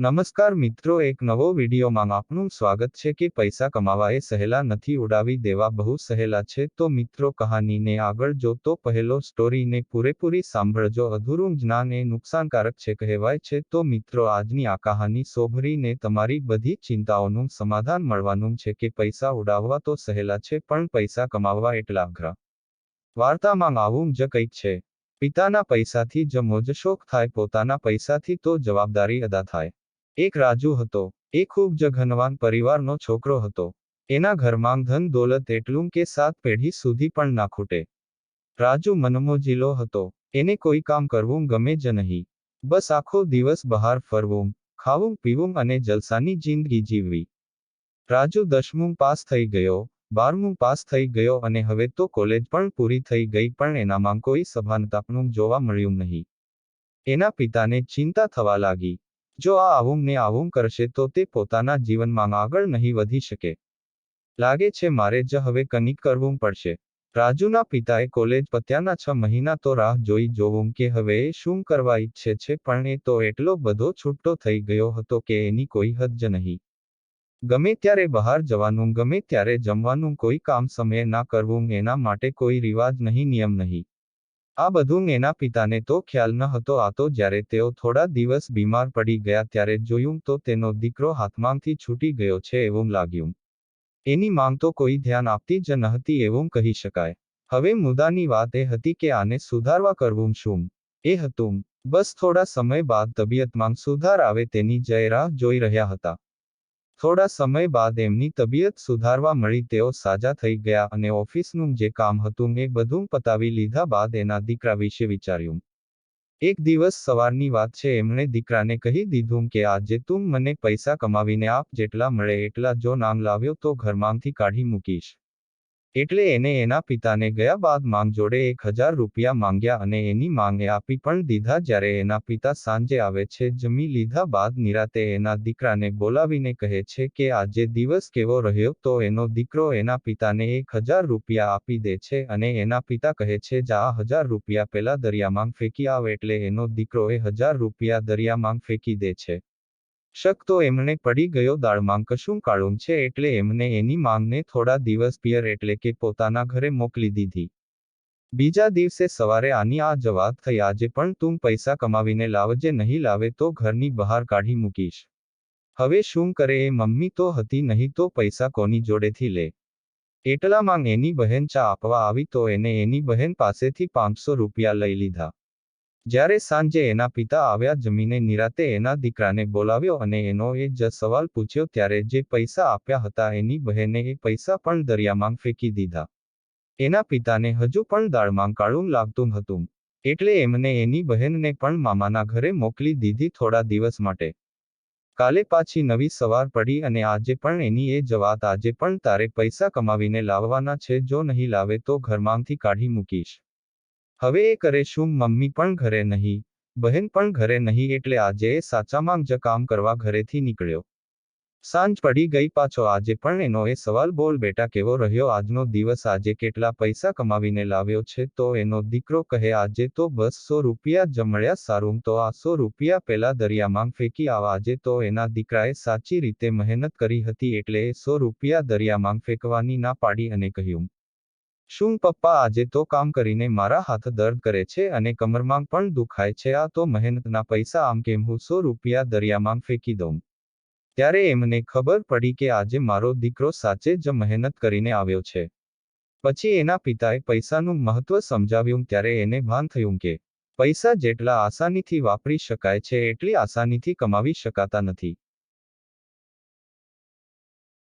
નમસ્કાર મિત્રો, એક નવો વિડીયોમાં આપનું સ્વાગત છે કે પૈસા કમાવા એ સહેલા નથી ઉડાવી દેવા, બહુ સહેલા છે. તો મિત્રો, કહાનીને આગળ જોતો પહેલો સ્ટોરીને પૂરેપૂરી સાંભળજો. અધૂરું જ્ઞાન એ નુકસાનકારક છે કહેવાય છે. તો મિત્રો, આજની આ કહાની સોભરીને તમારી બધી ચિંતાઓનું સમાધાન મળવાનું છે કે પૈસા ઉડાવવા તો સહેલા છે, પણ પૈસા કમાવવા એટલા અઘરા. વાર્તામાં આવું જ કંઈક છે. પિતાના પૈસાથી જ મોજશોખ થાય, પોતાના પૈસાથી તો જવાબદારી અદા થાય. એક રાજુ હતો, એ ખૂબ જ ઘનવાન પરિવારનો છોકરો હતો. એના ઘરમાં ધન દોલત એટલું કે સાત પેઢી સુધી પણ ના ખૂટે. રાજુ મનમોજીલો હતો, એને કોઈ કામ કરવું ગમે જ નહીં. બસ આખો દિવસ બહાર ફરવું, ખાવું, પીવું અને જલસાની જિંદગી જીવવી. રાજુ દસમું પાસ થઈ ગયો, બારમું પાસ થઈ ગયો અને હવે તો કોલેજ પણ પૂરી થઈ ગઈ પણ એનામાં કોઈ સભાનતાપનું જોવા મળ્યું નહીં. એના પિતાને ચિંતા થવા લાગી. જો આ આવું ને આવું કરશે તો તે પોતાના જીવનમાં આગળ નહીં વધી શકે. લાગે છે મારે જ હવે કંઈક કરવું પડશે. રાજુના પિતાએ કોલેજ પત્યાના છ મહિના તો રાહ જોઈ જોવું કે હવે એ શું કરવા ઈચ્છે છે પણ એ તો એટલો બધો છૂટો થઈ ગયો હતો કે એની કોઈ હદ જ નહીં. ગમે ત્યારે બહાર જવાનું, ગમે ત્યારે જમવાનું, કોઈ કામ સમયે ના કરવું એના માટે કોઈ રિવાજ નહીં, નિયમ નહીં. આ બધું એના પિતાને તો ખ્યાલ ન હતો આ તો જ્યારે તેઓ થોડા દિવસ બીમાર પડી ગયા ત્યારે જોયું તો તેનો દીકરો હાથમાંથી છૂટી ગયો છે એવું લાગ્યું. એની માંગ તો કોઈ ધ્યાન આપતી જ નહતી એવું કહી શકાય. હવે મુદ્દાની વાત એ હતી કે આને સુધારવા કરવું શું? એ હતું. બસ થોડા સમય બાદ તબિયતમાં સુધાર આવે તેની જય રાહ જોઈ રહ્યા હતા. થોડા સમય બાદ એમની તબિયત સુધારવા મળી તેઓ સાજા થઈ ગયા અને ઓફિસનું જે કામ હતું એ બધું પતાવી લીધા બાદ એના દીકરા વિશે વિચાર્યું. એક દિવસ સવારની વાત છે, એમણે દીકરાને કહી દીધું કે આજે તું મને પૈસા કમાવીને આપ જેટલા મળે એટલા જો નામ લાવ્યો તો ઘરમાંથી કાઢી મૂકીશ. એટલે એને એના પિતાને ગયા બાદ માંગ જોડે એક હજાર રૂપિયા માંગ્યા અને એની માંગે આપી પણ દીધા જ્યારે એના પિતા સાંજે આવે છે, જમી લીધા બાદ નિરાતે એના દીકરાને બોલાવીને કહે છે કે આજે દિવસ કેવો રહ્યો તો એનો દીકરો એના પિતાને એક હજાર રૂપિયા આપી દે છે અને એના પિતા કહે છે, જા હજાર રૂપિયા પેલા દરિયામાં ફેંકી આવ એટલે એનો દીકરો એ હજાર રૂપિયા દરિયામાં ફેંકી દે છે. શક તો એમણે પડી ગયો દાળમાં કશું કાળું છે એટલે એમને એની માંગને થોડા દિવસ પિયર એટલે કે પોતાના ઘરે મોકલી દીધી. બીજા દિવસે સવારે આની આ જવાબ થઈ, આજે પણ તું પૈસા કમાવીને લાવજે નહીં લાવે તો ઘરની બહાર કાઢી મૂકીશ. હવે શું કરે એ મમ્મી તો હતી નહીં તો પૈસા કોની જોડેથી લે? એટલામાં એની બહેન ચા આપવા આવી તો એને એની બહેન પાસેથી પાંચસો રૂપિયા લઈ લીધા. જ્યારે સાંજે એના પિતા આવ્યા જમીને નિરાતે એના દીકરાને બોલાવ્યો અને એનો એ જ સવાલ પૂછ્યો ત્યારે જે પૈસા આપ્યા હતા એની બહેને એ પૈસા પણ દરિયામાં ફેંકી દીધા. એના પિતાને હજુ પણ દાળમાં કાળું લાગતું હતું, એટલે એમને એની બહેનને પણ મામાના ઘરે મોકલી દીધી થોડા દિવસ માટે. કાલે પાછી નવી સવાર પડી અને આજે પણ એની એ જવાત આજે પણ તારે પૈસા કમાવીને લાવવાના છે, જો નહીં લાવે તો ઘરમાંથી કાઢી મૂકીશ. હવે એ કરે શું મમ્મી પણ ઘરે નહીં, બહેન પણ ઘરે નહીં એટલે આજે એ સાચામાં જ કામ કરવા ઘરેથી નીકળ્યો. સાંજ પડી ગઈ પાછો આજે પણ એનો એ સવાલ, બોલ બેટા કેવો રહ્યો આજનો દિવસ, આજે કેટલા પૈસા કમાવીને લાવ્યો છે? તો એનો દીકરો કહે, આજે તો બસ સો રૂપિયા મળ્યા સારું, તો આ સો રૂપિયા પેલા દરિયામાં ફેંકી આવા, આજે તો એના દીકરાએ સાચી રીતે મહેનત કરી હતી એટલે સો રૂપિયા દરિયામાં ફેંકવાની ના પાડી અને કહ્યું. શું પપ્પા આજે તો કામ કરીને મારા હાથ દર્દ કરે છે અને કમરમાં પણ દુખાય છે? આ તો મહેનતના પૈસા આમ કેમ હું સો રૂપિયા દરિયામાં ફેંકી દઉં. ત્યારે એમને ખબર પડી કે આજે મારો દીકરો સાચે જ મહેનત કરીને આવ્યો છે. પછી એના પિતાએ પૈસાનું મહત્વ સમજાવ્યું ત્યારે એને ભાન થયું કે પૈસા જેટલા આસાનીથી વાપરી શકાય છે, એટલી આસાનીથી કમાવી શકાતા નથી.